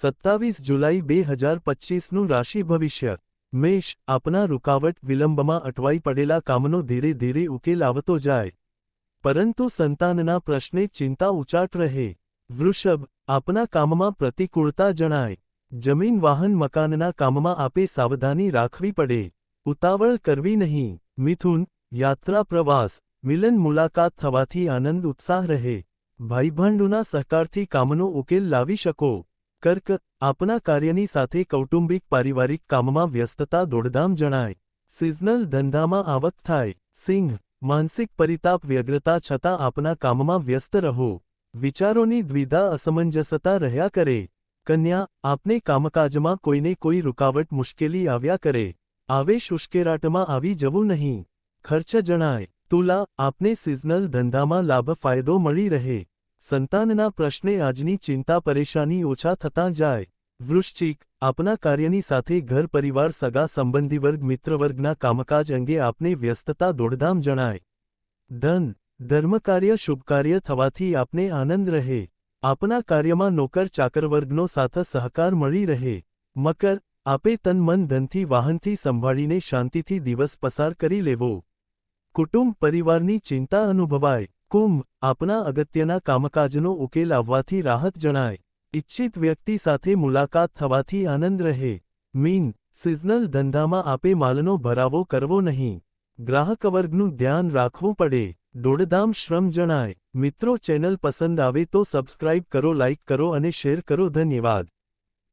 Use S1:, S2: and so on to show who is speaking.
S1: સત્તાવીસ જુલાઈ બે હજાર પચીસનું રાશિ ભવિષ્ય. મેષ આપના રૂકાવટ વિલંબમાં અટવાઈ પડેલા કામનો ધીરે ધીરે ઉકેલ આવતો જાય. પરંતુ સંતાનના પ્રશ્ને ચિંતા ઉચાટ રહે. વૃષભ આપના કામમાં પ્રતિકૂળતા જણાય. જમીન, વાહન, મકાનના કામમાં આપે સાવધાની રાખવી પડે. ઉતાવળ કરવી નહીં. મિથુન યાત્રા પ્રવાસ. મિલન મુલાકાત થવાથી આનંદ ઉત્સાહ રહે. ભાઈબંધોના સહકારથી કામનો ઉકેલ લાવી શકો. કર્ક, આપના કાર્યની સાથે કૌટુંબિક પારિવારિક કામમાં વ્યસ્તતા દોડધામ જણાય. સિઝનલ ધંધામાં આવક થાય. સિંહ, માનસિક પરિતાપ વ્યગ્રતા છતાં આપના કામમાં વ્યસ્ત રહો. વિચારોની દ્વિધા અસમંજસતા રહ્યા કરે. કન્યા, આપને કામકાજમાં કોઈને કોઈ રૂકાવટ મુશ્કેલી આવ્યા કરે. આવેશ ઉશ્કેરાટમાં આવી જવું નહીં. ખર્ચ જણાય. તુલા, આપને સિઝનલ ધંધામાં લાભ ફાયદો મળી રહે. સંતાનના પ્રશ્ને આજની ચિંતા પરેશાની ઓછા થતાં જાય. વૃશ્ચિક, આપના કાર્યની સાથે ઘર પરિવાર સગા સંબંધી વર્ગ મિત્રવર્ગના કામકાજ અંગે આપને વ્યસ્તતા દોડધામ જણાય. ધન, ધર્મકાર્ય શુભકાર્ય થવાથી આપને આનંદ રહે. આપના કાર્યમાં નોકર ચાકરવર્ગનો સાથ સહકાર મળી રહે. મકર, આપે તન મન ધનથી વાહનથી સંભાળીને શાંતિથી દિવસ પસાર કરી લેવો. કુટુંબ પરિવારની ચિંતા અનુભવાય. કુંભ આપના અગત્યના કામકાજનો ઉકેલ આવવાથી રાહત જણાય. ઇચ્છિત વ્યક્તિ સાથે મુલાકાત થવાથી આનંદ રહે. મીન, સિઝનલ ધંધામાં આપે માલનો ભરાવો કરવો નહીં. ગ્રાહક વર્ગનું ધ્યાન રાખવું પડે. દોડધામ શ્રમ જણાય. મિત્રો ચેનલ પસંદ આવે તો સબસ્ક્રાઇબ કરો, લાઇક કરો અને શેર કરો. ધન્યવાદ.